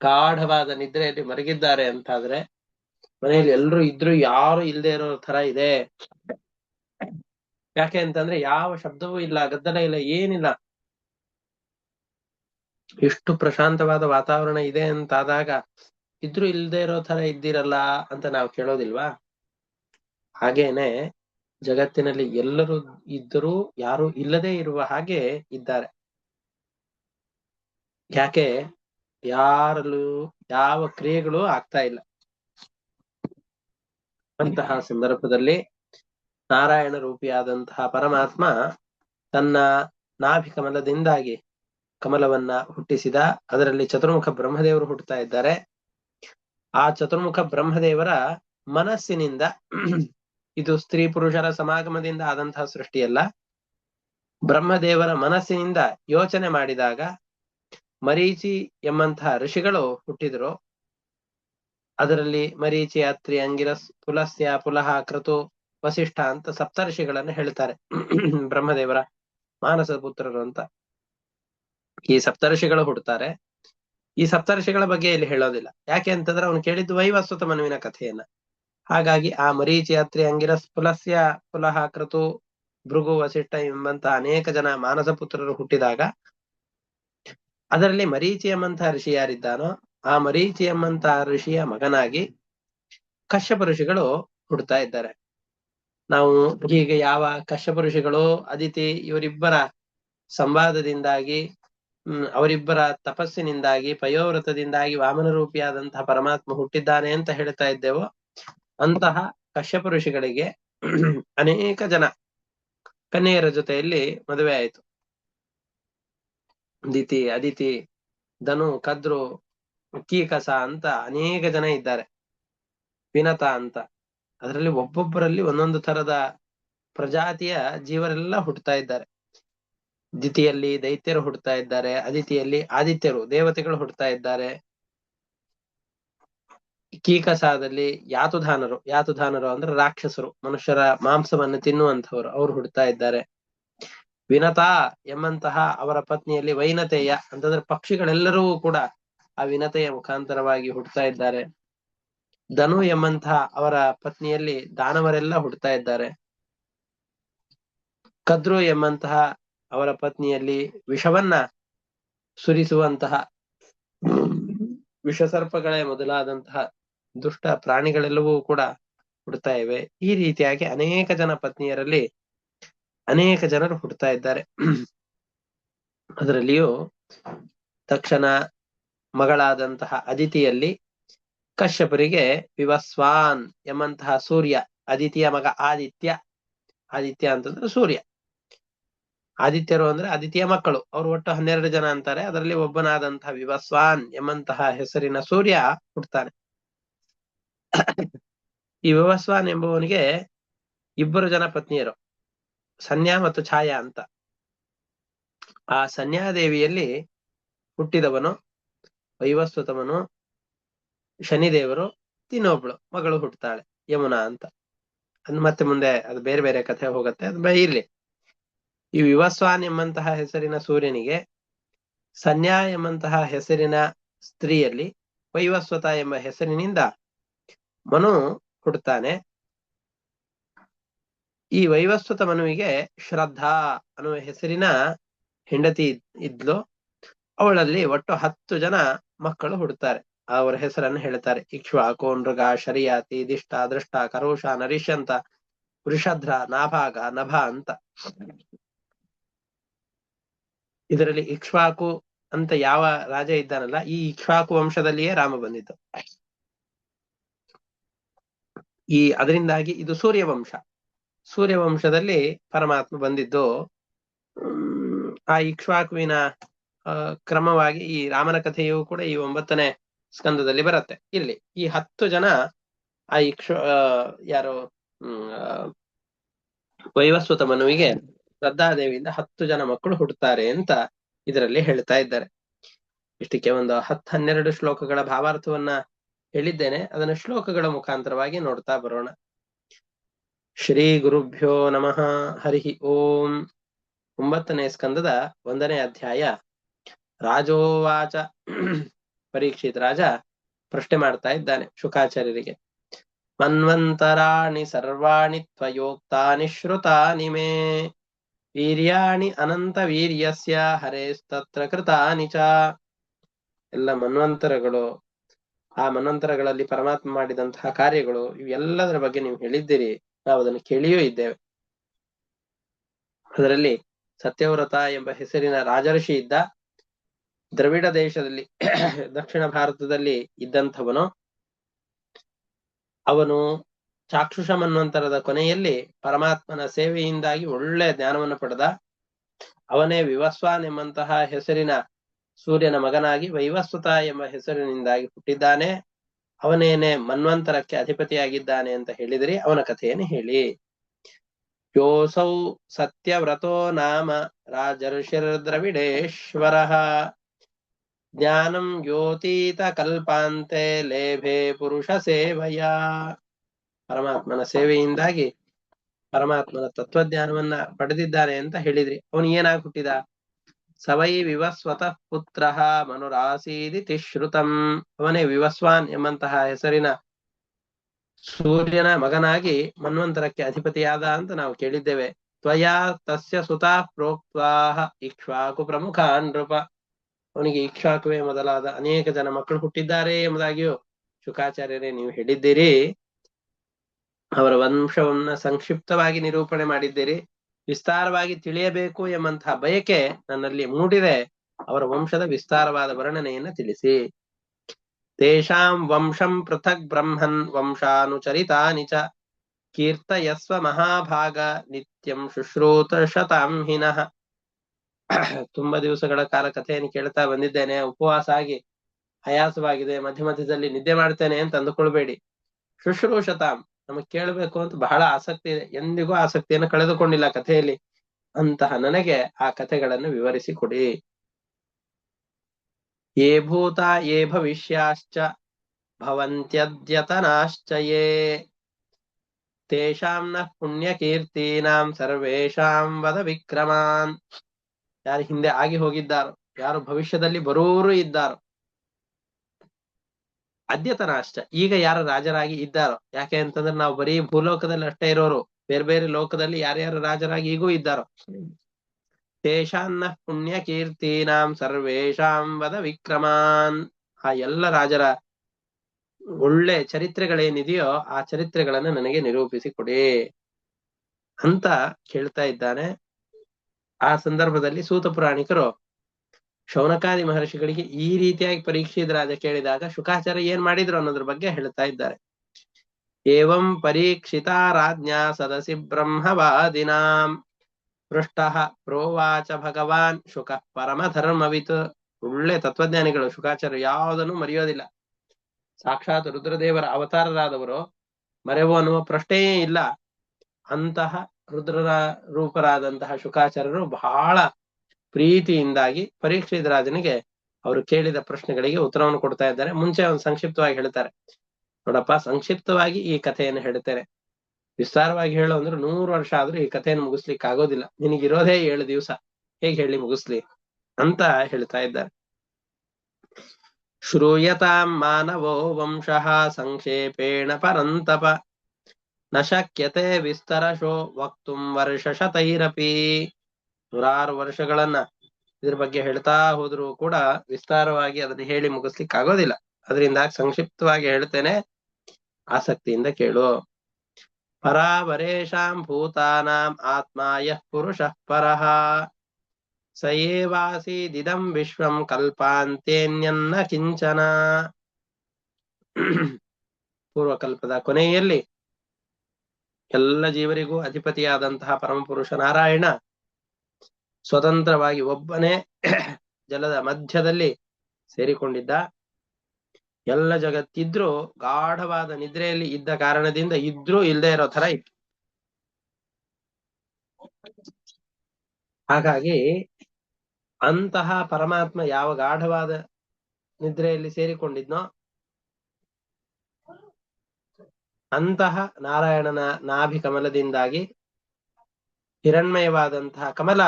ಗಾಢವಾದ ನಿದ್ರೆಯಲ್ಲಿ ಮರಗಿದ್ದಾರೆ ಅಂತಾದ್ರೆ, ಮನೆಯಲ್ಲಿ ಎಲ್ರು ಇದ್ರು ಯಾರು ಇಲ್ಲದೆ ಇರೋ ತರ ಇದೆ. ಯಾಕೆ ಅಂತಂದ್ರೆ ಯಾವ ಶಬ್ದವೂ ಇಲ್ಲ, ಗದ್ದಲ ಇಲ್ಲ, ಏನಿಲ್ಲ. ಎಷ್ಟು ಪ್ರಶಾಂತವಾದ ವಾತಾವರಣ ಇದೆ ಅಂತಾದಾಗ ಇದ್ರು ಇಲ್ದೇ ಇರೋ ತರ ಇದ್ದೀರಲ್ಲ ಅಂತ ನಾವು ಕೇಳೋದಿಲ್ವಾ? ಹಾಗೇನೆ ಜಗತ್ತಿನಲ್ಲಿ ಎಲ್ಲರೂ ಇದ್ದರೂ ಯಾರು ಇಲ್ಲದೆ ಇರುವ ಹಾಗೆ ಇದ್ದಾರೆ. ಯಾಕೆ? ಯಾರಲ್ಲೂ ಯಾವ ಕ್ರಿಯೆಗಳು ಆಗ್ತಾ ಇಲ್ಲ. ಅಂತಹ ಸಂದರ್ಭದಲ್ಲಿ ನಾರಾಯಣ ರೂಪಿಯಾದಂತಹ ಪರಮಾತ್ಮ ತನ್ನ ನಾಭಿ ಕಮಲದಿಂದಾಗಿ ಕಮಲವನ್ನ ಹುಟ್ಟಿಸಿದ, ಅದರಲ್ಲಿ ಚತುರ್ಮುಖ ಬ್ರಹ್ಮದೇವರು ಹುಟ್ಟುತ್ತಾ ಇದ್ದಾರೆ. ಆ ಚತುರ್ಮುಖ ಬ್ರಹ್ಮದೇವರ ಮನಸ್ಸಿನಿಂದ ಇದು ಸ್ತ್ರೀ ಪುರುಷರ ಸಮಾಗಮದಿಂದ ಆದಂತಹ ಸೃಷ್ಟಿಯಲ್ಲ. ಬ್ರಹ್ಮದೇವರ ಮನಸ್ಸಿನಿಂದ ಯೋಚನೆ ಮಾಡಿದಾಗ ಮರೀಚಿ ಎಂಬಂತಹ ಋಷಿಗಳು ಹುಟ್ಟಿದ್ರು. ಅದರಲ್ಲಿ ಮರೀಚಿ, ಅತ್ರಿ, ಅಂಗಿರಸ್ ಪುಲಸ್ಯ ಪುಲಹ, ಕೃತು, ವಸಿಷ್ಠ ಅಂತ ಸಪ್ತ ಋಷಿಗಳನ್ನು ಹೇಳ್ತಾರೆ. ಬ್ರಹ್ಮದೇವರ ಮಾನಸ ಪುತ್ರರು ಅಂತ. ಈ ಸಪ್ತರ್ಷಿಗಳು ಹುಡ್ತಾರೆ. ಈ ಸಪ್ತರ್ಷಿಗಳ ಬಗ್ಗೆ ಇಲ್ಲಿ ಹೇಳೋದಿಲ್ಲ. ಯಾಕೆ ಅಂತಂದ್ರೆ ಅವನು ಕೇಳಿದ್ದು ವೈವಸ್ವತ ಮನುವಿನ ಕಥೆಯನ್ನ. ಹಾಗಾಗಿ ಆ ಮರೀಚಿ ಅತ್ರಿ ಅಂಗಿರಸ್ ಪುಲಸ್ಯ ಪುಲಹ ಕೃತು ಭೃಗು ವಸಿಷ್ಠ ಎಂಬಂತ ಅನೇಕ ಜನ ಮಾನಸ ಪುತ್ರರು ಹುಟ್ಟಿದಾಗ ಅದರಲ್ಲಿ ಮರೀಚಿ ಎಂಬಂತ ಋಷಿ ಯಾರಿದ್ದಾನೋ ಆ ಮರೀಚಿ ಎಂಬಂತ ಋಷಿಯ ಮಗನಾಗಿ ಕಶ್ಯಪ ಋಷಿಗಳು ಹುಡ್ತಾ ಇದ್ದಾರೆ. ನಾವು ಹೀಗೆ ಯಾವ ಕಶ್ಯಪ ಋಷಿಗಳು, ಅದಿತಿ ಇವರಿಬ್ಬರ ಸಂವಾದದಿಂದಾಗಿ ಹ್ಮ್, ಅವರಿಬ್ಬರ ತಪಸ್ಸಿನಿಂದಾಗಿ, ಪಯೋವ್ರತದಿಂದಾಗಿ ವಾಮನ ರೂಪಿಯಾದಂತಹ ಪರಮಾತ್ಮ ಹುಟ್ಟಿದ್ದಾನೆ ಅಂತ ಹೇಳ್ತಾ ಇದ್ದೇವೋ. ಅಂತಹ ಕಶ್ಯಪ ಋಷಿಗಳಿಗೆ ಅನೇಕ ಜನ ಕನ್ಯೆಯರ ಜೊತೆಯಲ್ಲಿ ಮದುವೆ ಆಯಿತು. ದಿತಿ, ಅದಿತಿ, ಧನು, ಕದ್ರು, ಕೀಕಸ ಅಂತ ಅನೇಕ ಜನ ಇದ್ದಾರೆ. ವಿನತ ಅಂತ. ಅದರಲ್ಲಿ ಒಬ್ಬೊಬ್ಬರಲ್ಲಿ ಒಂದೊಂದು ತರದ ಪ್ರಜಾತಿಯ ಜೀವರೆಲ್ಲ ಹುಟ್ಟುತ್ತಾ ಇದ್ದಾರೆ. ದಿತಿಯಲ್ಲಿ ದೈತ್ಯರು ಹುಡ್ತಾ ಇದ್ದಾರೆ, ಅದಿತಿಯಲ್ಲಿ ಆದಿತ್ಯರು ದೇವತೆಗಳು ಹುಡ್ತಾ ಇದ್ದಾರೆ. ಕೀಕಸಾದಲ್ಲಿ ಯಾತುಧಾನರು ಯಾತುಧಾನರು ಅಂದ್ರೆ ರಾಕ್ಷಸರು, ಮನುಷ್ಯರ ಮಾಂಸವನ್ನು ತಿನ್ನುವಂತಹವರು ಅವ್ರು ಹುಡ್ತಾ ಇದ್ದಾರೆ. ವಿನತಾ ಎಂಬಂತಹ ಅವರ ಪತ್ನಿಯಲ್ಲಿ ವೈನತೆಯ, ಅಂತಂದ್ರೆ ಪಕ್ಷಿಗಳೆಲ್ಲರೂ ಕೂಡ ಆ ವಿನತೆಯ ಮುಖಾಂತರವಾಗಿ ಹುಡ್ತಾ ಇದ್ದಾರೆ. ಧನು ಎಂಬಂತಹ ಅವರ ಪತ್ನಿಯಲ್ಲಿ ದಾನವರೆಲ್ಲ ಹುಡ್ತಾ ಇದ್ದಾರೆ. ಕದ್ರು ಎಂಬಂತಹ ಅವರ ಪತ್ನಿಯಲ್ಲಿ ವಿಷವನ್ನ ಸುರಿಸುವಂತಹ ವಿಷಸರ್ಪಗಳೇ ಮೊದಲಾದಂತಹ ದುಷ್ಟ ಪ್ರಾಣಿಗಳೆಲ್ಲವೂ ಕೂಡ ಹುಡ್ತಾ ಇವೆ. ಈ ರೀತಿಯಾಗಿ ಅನೇಕ ಜನ ಪತ್ನಿಯರಲ್ಲಿ ಅನೇಕ ಜನರು ಹುಡ್ತಾ ಇದ್ದಾರೆ. ಅದರಲ್ಲಿಯೂ ತಕ್ಷಣ ಮಗಳಾದಂತಹ ಅದಿತಿಯಲ್ಲಿ ಕಶ್ಯಪರಿಗೆ ವಿವಸ್ವಾನ್ ಎಂಬಂತಹ ಸೂರ್ಯ, ಅದಿತಿಯ ಮಗ ಆದಿತ್ಯ ಆದಿತ್ಯ ಅಂತಂದ್ರೆ ಸೂರ್ಯ. ಆದಿತ್ಯರು ಅಂದ್ರೆ ಆದಿತ್ಯ ಮಕ್ಕಳು. ಅವ್ರು ಒಟ್ಟು ಹನ್ನೆರಡು ಜನ ಅಂತಾರೆ. ಅದರಲ್ಲಿ ಒಬ್ಬನಾದಂತಹ ವಿವಸ್ವಾನ್ ಎಂಬಂತಹ ಹೆಸರಿನ ಸೂರ್ಯ ಹುಟ್ಟುತ್ತಾನೆ ಈ ವಿವಸ್ವಾನ್ ಎಂಬುವನಿಗೆ ಇಬ್ಬರು ಜನ ಪತ್ನಿಯರು. ಸನ್ಯಾ ಮತ್ತು ಛಾಯಾ ಅಂತ. ಆ ಸನ್ಯಾದೇವಿಯಲ್ಲಿ ಹುಟ್ಟಿದವನು ವೈವಸ್ವತಮನು ಶನಿದೇವರು, ತಿನ್ನೊಬ್ಳು, ಮಗಳು ಹುಟ್ಟುತ್ತಾಳೆ ಯಮುನಾ ಅಂತ. ಅದ್ ಮತ್ತೆ ಮುಂದೆ ಅದು ಬೇರೆ ಬೇರೆ ಕಥೆ ಹೋಗುತ್ತೆ. ಅದು ಬೈ ಇರ್ಲಿ. ಈ ವಿವಸ್ವಾನ್ ಎಂಬಂತಹ ಹೆಸರಿನ ಸೂರ್ಯನಿಗೆ ಸನ್ಯಾ ಎಂಬಂತಹ ಹೆಸರಿನ ಸ್ತ್ರೀಯಲ್ಲಿ ವೈವಸ್ವತ ಎಂಬ ಹೆಸರಿನಿಂದ ಮನು ಹುಡ್ತಾನೆ ಈ ವೈವಸ್ವತ ಮನುವಿಗೆ ಶ್ರದ್ಧಾ ಅನ್ನುವ ಹೆಸರಿನ ಹೆಂಡತಿ ಇದ್- ಇದ್ಲು. ಅವಳಲ್ಲಿ ಒಟ್ಟು ಹತ್ತು ಜನ ಮಕ್ಕಳು ಹುಡ್ತಾರೆ ಅವರ ಹೆಸರನ್ನು ಹೇಳ್ತಾರೆ. ಇಕ್ಷ್ವಾಕು ಕೋನೃಗ ಶರಿಯಾತಿ, ದಿಷ್ಟ, ದೃಷ್ಟ ಕರೋಷ ನರಿಷ್ಯಂತ ವೃಷಧ್ರ ನಾಭಾಗ, ನಭ ಅಂತ. ಇದರಲ್ಲಿ ಇಕ್ಷ್ವಾಕು ಅಂತ ಯಾವ ರಾಜ ಇದ್ದಾನಲ್ಲ, ಈ ಇಕ್ಷ್ವಾಕು ವಂಶದಲ್ಲಿಯೇ ರಾಮ ಬಂದಿದ್ದು. ಈ ಅದರಿಂದಾಗಿ ಇದು ಸೂರ್ಯವಂಶ ಸೂರ್ಯವಂಶದಲ್ಲಿ ಪರಮಾತ್ಮ ಬಂದಿದ್ದು ಆ ಇಕ್ಷ್ವಾಕುವಿನ ಕ್ರಮವಾಗಿ ಈ ರಾಮನ ಕಥೆಯು ಕೂಡ ಈ ಒಂಬತ್ತನೇ ಸ್ಕಂದದಲ್ಲಿ ಬರುತ್ತೆ. ಇಲ್ಲಿ ಈ ಹತ್ತು ಜನ ಆ ಇಕ್ಷ ಯಾರು ವೈವಸ್ವತ ಮನುವಿಗೆ ಶ್ರದ್ಧಾದೇವಿಯಿಂದ ಹತ್ತು ಜನ ಮಕ್ಕಳು ಹುಡ್ತಾರೆ ಅಂತ ಇದರಲ್ಲಿ ಹೇಳ್ತಾ ಇದ್ದಾರೆ. ಇಷ್ಟಕ್ಕೆ ಒಂದು ಹತ್ತು ಹನ್ನೆರಡು ಶ್ಲೋಕಗಳ ಭಾವಾರ್ಥವನ್ನ ಹೇಳಿದ್ದೇನೆ. ಅದನ್ನ ಶ್ಲೋಕಗಳ ಮುಖಾಂತರವಾಗಿ ನೋಡ್ತಾ ಬರೋಣ. ಶ್ರೀ ಗುರುಭ್ಯೋ ನಮಃ. ಹರಿ ಓಂ. ಒಂಬತ್ತನೇ ಸ್ಕಂದದ ಒಂದನೇ ಅಧ್ಯಾಯ. ರಾಜೋವಾಚ. ಪರೀಕ್ಷಿತ್ ರಾಜ ಪ್ರಶ್ನೆ ಮಾಡ್ತಾ ಇದ್ದಾನೆ ಶುಕಾಚಾರ್ಯರಿಗೆ. ಮನ್ವಂತರಾಣಿ ಸರ್ವಾಣಿ ತ್ವಯೋಕ್ತಾನಿ ಶ್ರುತಾನಿ ಮೇ. ವೀರ್ಯಾಣಿ ಅನಂತ ವೀರ್ಯಸ್ಯ ಹರೇಸ್ತತ್ರ ಕೃತಾನಿ ಚ. ಎಲ್ಲ ಮನ್ವಂತರಗಳು, ಆ ಮನ್ವಂತರಗಳಲ್ಲಿ ಪರಮಾತ್ಮ ಮಾಡಿದಂತಹ ಕಾರ್ಯಗಳು, ಇವೆಲ್ಲದರ ಬಗ್ಗೆ ನೀವು ಹೇಳಿದ್ದೀರಿ. ನಾವು ಅದನ್ನು ಕೇಳಿಯೂ ಇದ್ದೇವೆ. ಅದರಲ್ಲಿ ಸತ್ಯವ್ರತ ಎಂಬ ಹೆಸರಿನ ರಾಜರ್ಷಿ ಇದ್ದ ದ್ರವಿಡ ದೇಶದಲ್ಲಿ, ದಕ್ಷಿಣ ಭಾರತದಲ್ಲಿ ಇದ್ದಂಥವನು. ಅವನು ಚಾಕ್ಷುಷ ಮನ್ವಂತರದ ಕೊನೆಯಲ್ಲಿ ಪರಮಾತ್ಮನ ಸೇವೆಯಿಂದಾಗಿ ಒಳ್ಳೆ ಜ್ಞಾನವನ್ನು ಪಡೆದ ಅವನೇ ವಿವಸ್ವಾನ್ ಎಂಬಂತಹ ಹೆಸರಿನ ಸೂರ್ಯನ ಮಗನಾಗಿ ವೈವಸ್ವತ ಎಂಬ ಹೆಸರಿನಿಂದಾಗಿ ಹುಟ್ಟಿದ್ದಾನೆ. ಅವನೇನೆ ಮನ್ವಂತರಕ್ಕೆ ಅಧಿಪತಿಯಾಗಿದ್ದಾನೆ ಅಂತ ಹೇಳಿದ್ರಿ. ಅವನ ಕಥೆಯನ್ನು ಹೇಳಿ. ಯೋಸೌ ಸತ್ಯವ್ರತೋ ನಾಮ ರಾಜರ್ಷಿರ್ದ್ರವಿಡೇಶ್ವರ. ಜ್ಞಾನಂ ಯೋತೀತ ಕಲ್ಪಾಂತೆ ಲೇಭೆ ಪುರುಷ ಸೇವಯ. ಪರಮಾತ್ಮನ ಸೇವೆಯಿಂದಾಗಿ ಪರಮಾತ್ಮನ ತತ್ವಜ್ಞಾನವನ್ನ ಪಡೆದಿದ್ದಾನೆ ಅಂತ ಹೇಳಿದ್ರಿ. ಅವನು ಏನಾಗಿ ಹುಟ್ಟಿದ ಸವೈ ವಿವಸ್ವತಃ ಪುತ್ರ ಮನುರಾಸೀದಿ ತಿಶ್ರುತಂ ಅವನೇ ವಿವಸ್ವಾನ್ ಎಂಬಂತಹ ಹೆಸರಿನ ಸೂರ್ಯನ ಮಗನಾಗಿ ಮನ್ವಂತರಕ್ಕೆ ಅಧಿಪತಿಯಾದ ಅಂತ ನಾವು ಕೇಳಿದ್ದೇವೆ. ತ್ವಯಾ ತಸ್ಯ ಸುತಾ ಪ್ರೋಕ್ವಾಹ ಇಕ್ಷ್ವಾಕು ಪ್ರಮುಖ ನೃಪ. ಅವನಿಗೆ ಇಕ್ಷ್ವಾಕುವೆ ಮೊದಲಾದ ಅನೇಕ ಜನ ಮಕ್ಕಳು ಹುಟ್ಟಿದ್ದಾರೆ ಎಂಬುದಾಗಿಯೂ ಶುಕಾಚಾರ್ಯರೇ ನೀವು ಹೇಳಿದ್ದೀರಿ. ಅವರ ವಂಶವನ್ನ ಸಂಕ್ಷಿಪ್ತವಾಗಿ ನಿರೂಪಣೆ ಮಾಡಿದ್ದೀರಿ. ವಿಸ್ತಾರವಾಗಿ ತಿಳಿಯಬೇಕು ಎಂಬಂತಹ ಬಯಕೆ ನನ್ನಲ್ಲಿ ಮೂಡಿದೆ. ಅವರ ವಂಶದ ವಿಸ್ತಾರವಾದ ವರ್ಣನೆಯನ್ನ ತಿಳಿಸಿ. ತೇಷಾಂ ವಂಶಂ ಪೃಥಕ್ ಬ್ರಹ್ಮನ್ ವಂಶಾನುಚರಿತಾನಿ ಚ ಕೀರ್ತಯಸ್ವ ಮಹಾಭಾಗ ನಿತ್ಯಂ ಶುಶ್ರೂತ ಶತಾಂ ಹಿನಃ. ತುಂಬಾ ದಿವಸಗಳ ಕಾಲ ಕಥೆಯನ್ನು ಕೇಳ್ತಾ ಬಂದಿದ್ದೇನೆ. ಉಪವಾಸ ಆಗಿ ಆಯಾಸವಾಗಿದೆ ಮಧ್ಯ ಮಧ್ಯದಲ್ಲಿ ನಿದ್ದೆ ಮಾಡ್ತೇನೆ ಅಂತ ಅಂದುಕೊಳ್ಬೇಡಿ. ಶುಶ್ರೂಷತಾಂ ನಮಗ್ ಕೇಳಬೇಕು ಅಂತ ಬಹಳ ಆಸಕ್ತಿ ಇದೆ. ಎಂದಿಗೂ ಆಸಕ್ತಿಯನ್ನು ಕಳೆದುಕೊಂಡಿಲ್ಲ ಕಥೆಯಲ್ಲಿ. ಅಂತಹ ನನಗೆ ಆ ಕಥೆಗಳನ್ನು ವಿವರಿಸಿ ಕೊಡಿ ಏ ಭೂತ, ಏ ಭವಿಷ್ಯಾಶ್ಚ ಭವಂತ್ಯದ್ಯತನಾಶ್ಚಯೇ ತೇಷಾಂ ನ ಸರ್ವೇಷಾಂ ವದ ವಿಕ್ರಮಾನ್. ಯಾರು ಹಿಂದೆ ಆಗಿ ಹೋಗಿದ್ದಾರೋ, ಯಾರು ಭವಿಷ್ಯದಲ್ಲಿ ಬರೋರು ಇದ್ದಾರೋ ಅದ್ಯತನಾಷ್ಟ ಈಗ ಯಾರು ರಾಜರಾಗಿ ಇದ್ದಾರೋ, ಯಾಕೆ ಅಂತಂದ್ರೆ ನಾವು ಬರೀ ಭೂಲೋಕದಲ್ಲಿ ಅಷ್ಟೇ ಇರೋರು, ಬೇರೆ ಬೇರೆ ಲೋಕದಲ್ಲಿ ಯಾರ್ಯಾರು ರಾಜರಾಗಿ ಈಗೂ ಇದ್ದಾರೋ. ತೇಷಾನ್ನ ಪುಣ್ಯ ಕೀರ್ತೀನಾಂ ಸರ್ವೇಶಾಂ ವದ ವಿಕ್ರಮಾನ್. ಆ ಎಲ್ಲ ರಾಜರ ಒಳ್ಳೆ ಚರಿತ್ರೆಗಳೇನಿದೆಯೋ ಆ ಚರಿತ್ರೆಗಳನ್ನು ನನಗೆ ನಿರೂಪಿಸಿ ಕೊಡಿ ಅಂತ ಕೇಳ್ತಾ ಇದ್ದಾನೆ. ಆ ಸಂದರ್ಭದಲ್ಲಿ ಸೂತ ಪುರಾಣಿಕರು ಶೌನಕಾದಿ ಮಹರ್ಷಿಗಳಿಗೆ ಈ ರೀತಿಯಾಗಿ ಪರೀಕ್ಷಿತ ರಾಜ ಕೇಳಿದಾಗ ಶುಕಾಚಾರ್ಯ ಏನ್ ಮಾಡಿದ್ರು ಅನ್ನೋದ್ರ ಬಗ್ಗೆ ಹೇಳ್ತಾ ಇದ್ದಾರೆ. ಏವಂ ಪರೀಕ್ಷಿತ ರಾಜ್ಞಾ ಸದಸಿ ಬ್ರಹ್ಮವಾದಿನಾಂ. ಪೃಷ್ಟ ಪ್ರೋವಾಚ ಭಗವಾನ್ ಶುಕ ಪರಮ ಧರ್ಮವಿತ್. ಒಳ್ಳೆ ತತ್ವಜ್ಞಾನಿಗಳು ಶುಕಾಚಾರ್ಯ ಯಾವುದನ್ನು ಮರೆಯೋದಿಲ್ಲ. ಸಾಕ್ಷಾತ್ ರುದ್ರದೇವರ ಅವತಾರರಾದವರು ಮರೆವು ಅನ್ನುವ ಪ್ರಶ್ನೆಯೇ ಇಲ್ಲ. ಅಂತಹ ರುದ್ರರ ರೂಪರಾದಂತಹ ಶುಕಾಚಾರ್ಯರು ಬಹಳ ಪ್ರೀತಿಯಿಂದಾಗಿ ಪರೀಕ್ಷಿತ ರಾಜನಿಗೆ ಅವರು ಕೇಳಿದ ಪ್ರಶ್ನೆಗಳಿಗೆ ಉತ್ತರವನ್ನು ಕೊಡ್ತಾ ಇದ್ದಾರೆ. ಮುಂಚೆ ಅವನು ಸಂಕ್ಷಿಪ್ತವಾಗಿ ಹೇಳ್ತಾರೆ. ನೋಡಪ್ಪ, ಸಂಕ್ಷಿಪ್ತವಾಗಿ ಈ ಕಥೆಯನ್ನು ಹೇಳ್ತಾರೆ ವಿಸ್ತಾರವಾಗಿ ಹೇಳು ಅಂದ್ರೆ ನೂರು ವರ್ಷ ಆದ್ರೂ ಈ ಕಥೆಯನ್ನು ಮುಗಿಸ್ಲಿಕ್ಕೆ ಆಗೋದಿಲ್ಲ ನಿನಗಿರೋದೇ ಏಳು ದಿವಸ. ಹೇಗೆ ಹೇಳಿ ಮುಗಿಸ್ಲಿ ಅಂತ ಹೇಳ್ತಾ ಇದ್ದಾರೆ. ಶ್ರೂಯತಾಂ ಮಾನವೋ ವಂಶಃ ಸಂಕ್ಷೇಪೇಣ ಪರಂತಪ. ನ ಶಕ್ಯತೆ ವಿಸ್ತರಶೋ ವಕ್ತುಂ ವರ್ಷಶತೈರಪಿ ನೂರಾರು ವರ್ಷಗಳನ್ನ ಇದ್ರ ಬಗ್ಗೆ ಹೇಳ್ತಾ ಹೋದ್ರು ಕೂಡ ವಿಸ್ತಾರವಾಗಿ ಅದನ್ನ ಹೇಳಿ ಮುಗಿಸ್ಲಿಕ್ಕೆ ಆಗೋದಿಲ್ಲ. ಅದರಿಂದ ಸಂಕ್ಷಿಪ್ತವಾಗಿ ಹೇಳ್ತೇನೆ. ಆಸಕ್ತಿಯಿಂದ ಕೇಳು. ಪರಾವರೇಶಾಂ ಭೂತಾನಾಂ ಆತ್ಮಾಯ ಪುರುಷ ಪರಃ ಸ ಏವಾಸೀದಿದಂ ವಿಶ್ವಂ ಕಲ್ಪಾಂತೇನ್ಯನ್ನ ಕಿಂಚನ. ಪೂರ್ವಕಲ್ಪದ ಕೊನೆಯಲ್ಲಿ ಎಲ್ಲ ಜೀವರಿಗೂ ಅಧಿಪತಿಯಾದಂತಹ ಪರಮಪುರುಷ ನಾರಾಯಣ ಸ್ವತಂತ್ರವಾಗಿ ಒಬ್ಬನೇ ಜಲದ ಮಧ್ಯದಲ್ಲಿ ಸೇರಿಕೊಂಡಿದ್ದ. ಎಲ್ಲ ಜಗತ್ತಿದ್ರೂ ಗಾಢವಾದ ನಿದ್ರೆಯಲ್ಲಿ ಇದ್ದ ಕಾರಣದಿಂದ ಇದ್ರೂ ಇಲ್ಲದೆ ಇರೋ ತರ ಇತ್ತು. ಹಾಗಾಗಿ ಅಂತಹ ಪರಮಾತ್ಮ ಯಾವ ಗಾಢವಾದ ನಿದ್ರೆಯಲ್ಲಿ ಸೇರಿಕೊಂಡಿದ್ನೋ, ಅಂತಹ ನಾರಾಯಣನ ನಾಭಿ ಕಮಲದಿಂದಾಗಿ ಹಿರಣ್ಮಯವಾದಂತಹ ಕಮಲ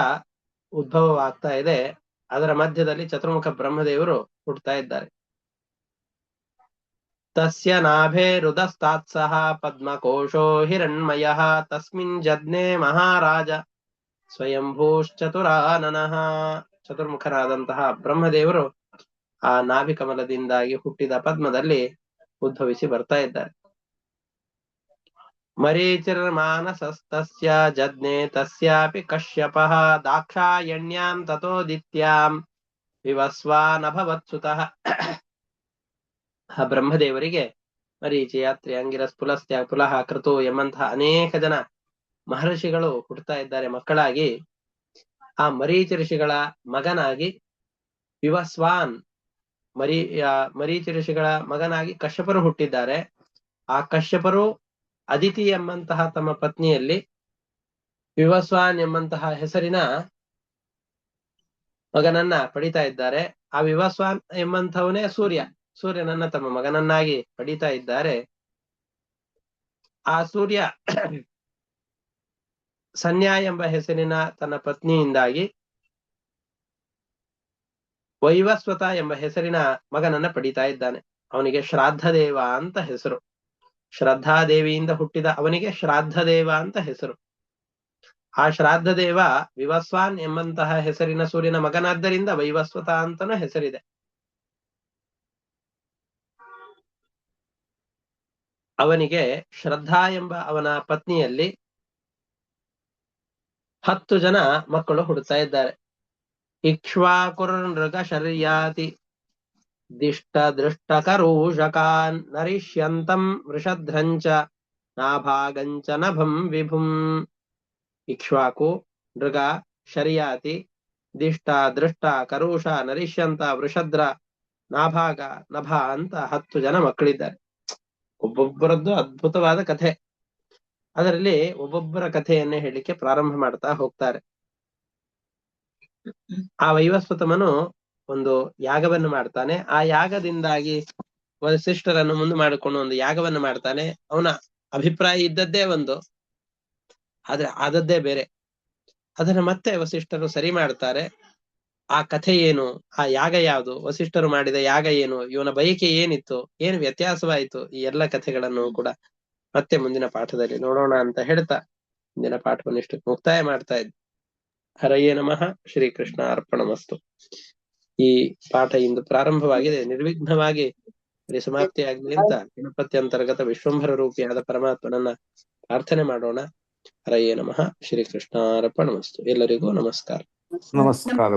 ಉದ್ಭವವಾಗ್ತಾ ಇದೆ. ಅದರ ಮಧ್ಯದಲ್ಲಿ ಚತುರ್ಮುಖ ಬ್ರಹ್ಮದೇವರು ಹುಟ್ಟುತ್ತಾ ಇದ್ದಾರೆ. ತಸ್ಯ ನಾಭೇ ರುದಸ್ತಾತ್ಸಹ ಪದ್ಮಕೋಶೋ ಹಿರಣ್ಮಯ, ತಸ್ಮಿನ್ ಜಜ್ಞೆ ಮಹಾರಾಜ ಸ್ವಯಂಭೂಶ್ಚತುರಾನನಃ. ಚತುರ್ಮುಖರಾದಂತಹ ಬ್ರಹ್ಮದೇವರು ಆ ನಾಭಿ ಕಮಲದಿಂದಾಗಿ ಹುಟ್ಟಿದ ಪದ್ಮದಲ್ಲಿ ಉದ್ಭವಿಸಿ ಬರ್ತಾ ಇದ್ದಾರೆ. ಜಜ್ಞೆ ತಸ್ಯಾಪಿ ಕಶ್ಯಪಃ ದಾಕ್ಷಾಯಣ್ಯಾಂ ತಥೋದಿತ್ಯಾಂ ವಿವಸ್ವಾನಭವತ್ಸುತಃ ಆ ಬ್ರಹ್ಮದೇವರಿಗೆ ಮರೀಚಿ ಯಾತ್ರಿ ಅಂಗಿರಸ್ ಪುಲಸ್ತ್ಯ ಪುಲಹ ಕೃತು ಎಂಬಂತಹ ಅನೇಕ ಜನ ಮಹರ್ಷಿಗಳು ಹುಟ್ಟುತ್ತಾ ಇದ್ದಾರೆ ಮಕ್ಕಳಾಗಿ। ಆ ಮರೀಚಿ ಋಷಿಗಳ ಮಗನಾಗಿ ವಿವಸ್ವಾನ್ ಮರಿ ಮರೀಚಿ ಋಷಿಗಳ ಮಗನಾಗಿ ಕಶ್ಯಪರು ಹುಟ್ಟಿದ್ದಾರೆ। ಆ ಕಶ್ಯಪರು ಅದಿತಿ ಎಂಬಂತಹ ತಮ್ಮ ಪತ್ನಿಯಲ್ಲಿ ವಿವಸ್ವಾನ್ ಎಂಬಂತಹ ಹೆಸರಿನ ಮಗನನ್ನ ಪಡಿತಾ ಇದ್ದಾರೆ. ಆ ವಿವಸ್ವಾನ್ ಎಂಬಂತವನೇ ಸೂರ್ಯ. ಸೂರ್ಯನನ್ನ ತಮ್ಮ ಮಗನನ್ನಾಗಿ ಪಡಿತಾ ಇದ್ದಾರೆ. ಆ ಸೂರ್ಯ ಸನ್ಯಾ ಎಂಬ ಹೆಸರಿನ ತನ್ನ ಪತ್ನಿಯಿಂದಾಗಿ ವೈವಸ್ವತ ಎಂಬ ಹೆಸರಿನ ಮಗನನ್ನ ಪಡಿತಾ ಇದ್ದಾನೆ. ಅವನಿಗೆ ಶ್ರಾದ್ದೇವ ಅಂತ ಹೆಸರು. ಶ್ರದ್ಧಾದೇವಿಯಿಂದ ಹುಟ್ಟಿದ ಅವನಿಗೆ ಶ್ರಾದ್ದದೇವ ಅಂತ ಹೆಸರು. ಆ ಶ್ರಾದ್ದದೇವ ವಿವಸ್ವಾನ್ ಎಂಬಂತಹ ಹೆಸರಿನ ಸೂರ್ಯನ ಮಗನಾದ್ದರಿಂದ ವೈವಸ್ವತ ಅಂತನೂ ಹೆಸರಿದೆ. ಅವನಿಗೆ ಶ್ರದ್ಧಾ ಎಂಬ ಅವನ ಪತ್ನಿಯಲ್ಲಿ ಹತ್ತು ಜನ ಮಕ್ಕಳು ಹುಡುಕ್ತಾ ಇದ್ದಾರೆ. ಇಕ್ಷ್ವಾಕುರ್ ನೃಗ ಶರ್ಯಾತಿ ಕರೂಷಕಾನ್ ನರಿಷ್ಯಂತಂ ವೃಷಧ್ರಂಚ ನಾಭಾಗಂಚ ನಭಂ ವಿಭುಂ ಇಕ್ಷ್ವಾಕು ನೃಗ ಶರಿಯಾತಿ ದಿಷ್ಟ ದೃಷ್ಟ ಕರುಷ ನರಿಷ್ಯಂತ ವೃಷದ್ರ ನಾಭಾಗ ನಭ ಅಂತ ಹತ್ತು ಜನ ಮಕ್ಕಳಿದ್ದಾರೆ. ಒಬ್ಬೊಬ್ಬರದ್ದು ಅದ್ಭುತವಾದ ಕಥೆ. ಅದರಲ್ಲಿ ಒಬ್ಬೊಬ್ಬರ ಕಥೆಯನ್ನೇ ಹೇಳಲಿಕ್ಕೆ ಪ್ರಾರಂಭ ಮಾಡ್ತಾ ಹೋಗ್ತಾರೆ. ಆ ವೈವಸ್ವತಮನು ಒಂದು ಯಾಗವನ್ನು ಮಾಡ್ತಾನೆ. ಆ ಯಾಗದಿಂದಾಗಿ ವಸಿಷ್ಠರನ್ನು ಮುಂದೆ ಮಾಡಿಕೊಂಡು ಒಂದು ಯಾಗವನ್ನು ಮಾಡ್ತಾನೆ. ಅವನ ಅಭಿಪ್ರಾಯ ಇದ್ದದ್ದೇ ಒಂದು. ಆದ್ರೆ ಆದದ್ದೇ ಬೇರೆ. ಅದನ್ನ ಮತ್ತೆ ವಸಿಷ್ಠರು ಸರಿ ಮಾಡ್ತಾರೆ. ಆ ಕಥೆ ಏನು? ಆ ಯಾಗ ಯಾವುದು? ವಸಿಷ್ಠರು ಮಾಡಿದ ಯಾಗ ಏನು? ಇವನ ಬಯಕೆ ಏನಿತ್ತು? ಏನು ವ್ಯತ್ಯಾಸವಾಯಿತು? ಈ ಎಲ್ಲ ಕಥೆಗಳನ್ನು ಕೂಡ ಮತ್ತೆ ಮುಂದಿನ ಪಾಠದಲ್ಲಿ ನೋಡೋಣ ಅಂತ ಹೇಳ್ತಾ ಮುಂದಿನ ಪಾಠವನ್ನು ಇಷ್ಟು ಮುಕ್ತಾಯ ಮಾಡ್ತಾ ಇದ್ದೆ. ಹರಯೇ ನಮಃ. ಶ್ರೀಕೃಷ್ಣ ಅರ್ಪಣಮಸ್ತು. ಈ ಪಾಠ ಇಂದು ಪ್ರಾರಂಭವಾಗಿದೆ. ನಿರ್ವಿಘ್ನವಾಗಿ ಸಮಾಪ್ತಿ ಅಂತ ಗಣಪತಿ ಅಂತರ್ಗತ ವಿಶ್ವಂಭರ ರೂಪಿಯಾದ ಪರಮಾತ್ಮನನ್ನ ಪ್ರಾರ್ಥನೆ ಮಾಡೋಣ. ಹರಯೇ ನಮಃ. ಶ್ರೀಕೃಷ್ಣ ಅರ್ಪಣಮಸ್ತು ಎಲ್ಲರಿಗೂ ನಮಸ್ಕಾರ. ನಮಸ್ಕಾರ.